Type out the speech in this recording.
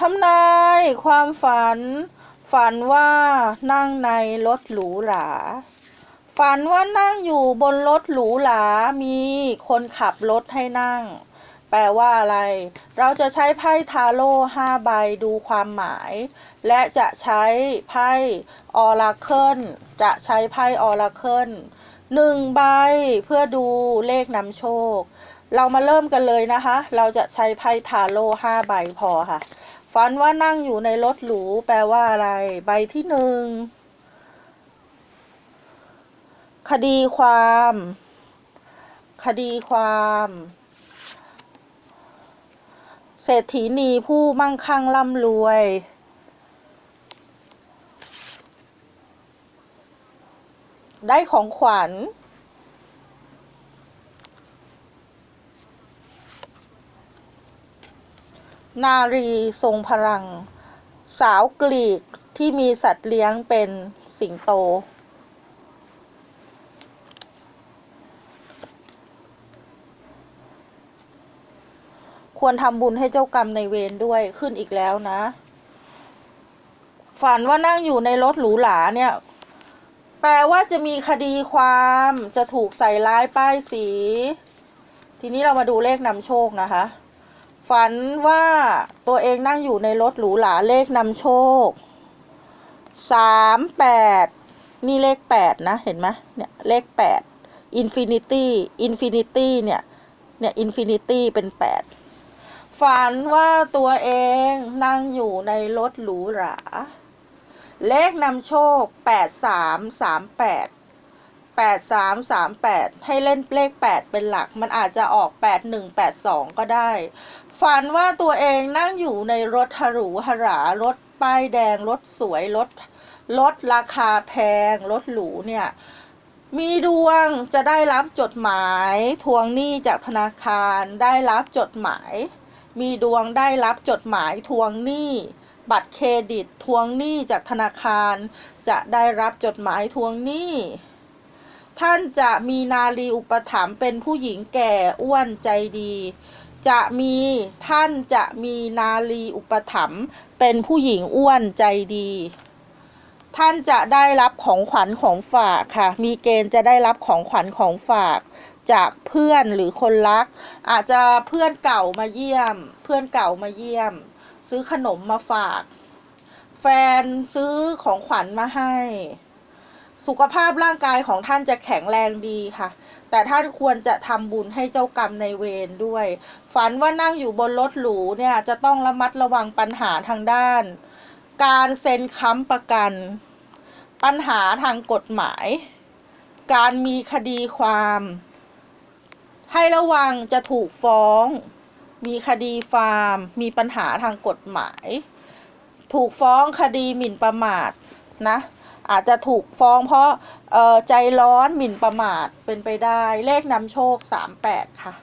ทำนายความฝัน ฝันว่านั่งในรถหรูหรา ฝันว่านั่งอยู่บนรถหรูหรา มีคนขับรถให้นั่ง แปลว่าอะไร เราจะใช้ไพ่ทาโร่ห้าใบดูความหมาย และจะใช้ไพ่ออราเคิลจะใช้ไพ่ออราเคิลหนึ่งใบเพื่อดูเลขนำโชค เรามาเริ่มกันเลยนะคะ เราจะใช้ไพ่ทาโร่ห้าใบพอค่ะ ฝันว่านั่งอยู่ในรถหรู แปลว่าอะไร ใบที่หนึ่ง คดีความ คดีความ เศรษฐีนีผู้มั่งคั่งร่ำรวย ได้ของขวัญ นารีทรงพลัง สาวกรีกที่มีสัตว์เลี้ยงเป็นสิงโต ควรทำบุญให้เจ้ากรรมในเวรด้วยขึ้นอีกแล้วนะ ฝันว่านั่งอยู่ในรถหรูหราเนี่ย แปลว่าจะมีคดีความจะถูกใส่ร้ายป้ายสี ทีนี้เรามาดูเลขนำโชคนะคะ ฝันว่าตัวเองนั่งอยู่ในรถหรูหราเลขนำโชคสามแปดนี่เลขแปดนะ เห็นไหมเนี่ยเลขแปดอินฟินิตี้อินฟินิตี้เนี่ย เนี่ยอินฟินิตี้เป็นแปดฝันว่าตัวเองนั่งอยู่ในรถหรูหรา เลขนำโชคแปดสามสามแปด แปดสามสามแปดให้เล่นเลขแปดเป็นหลัก มันอาจจะออกแปดหนึ่งแปดสองก็ได้ ฝันว่าตัวเองนั่งอยู่ในรถหรูหรารถป้ายแดง รถสวย รถ รถราคาแพง รถหรูเนี่ย มีดวงจะได้รับจดหมายทวงหนี้จากธนาคาร ได้รับจดหมาย มีดวงได้รับจดหมายทวงหนี้บัตรเครดิตทวงหนี้จากธนาคาร จะได้รับจดหมายทวงหนี้ ท่านจะมีนารีอุปถัมภ์เป็นผู้หญิงแก่อ้วนใจดี จะมีท่านจะมีนารีอุปถัมภ์เป็นผู้หญิงอ้วนใจดี ท่านจะได้รับของขวัญของฝากค่ะ มีเกณฑ์จะได้รับของขวัญของฝาก จากเพื่อนหรือคนรัก อาจจะเพื่อนเก่ามาเยี่ยม เพื่อนเก่ามาเยี่ยม ซื้อขนมมาฝาก แฟนซื้อของขวัญมาให้ สุขภาพร่างกายของท่านจะแข็งแรงดีค่ะ แต่ท่านควรจะทำบุญให้เจ้ากรรมในเวรด้วย ฝันว่านั่งอยู่บนรถหรูเนี่ยจะต้องระมัดระวังปัญหาทางด้าน การเซ็นค้ำประกัน ปัญหาทางกฎหมาย การมีคดีความ ให้ระวังจะถูกฟ้อง มีคดีฟาร์ม มีปัญหาทางกฎหมาย ถูกฟ้องคดีหมิ่นประมาทนะ อาจจะถูกฟ้องเพราะใจร้อนหมิ่นประมาทเป็นไปได้เลขนำโชค 38 ค่ะ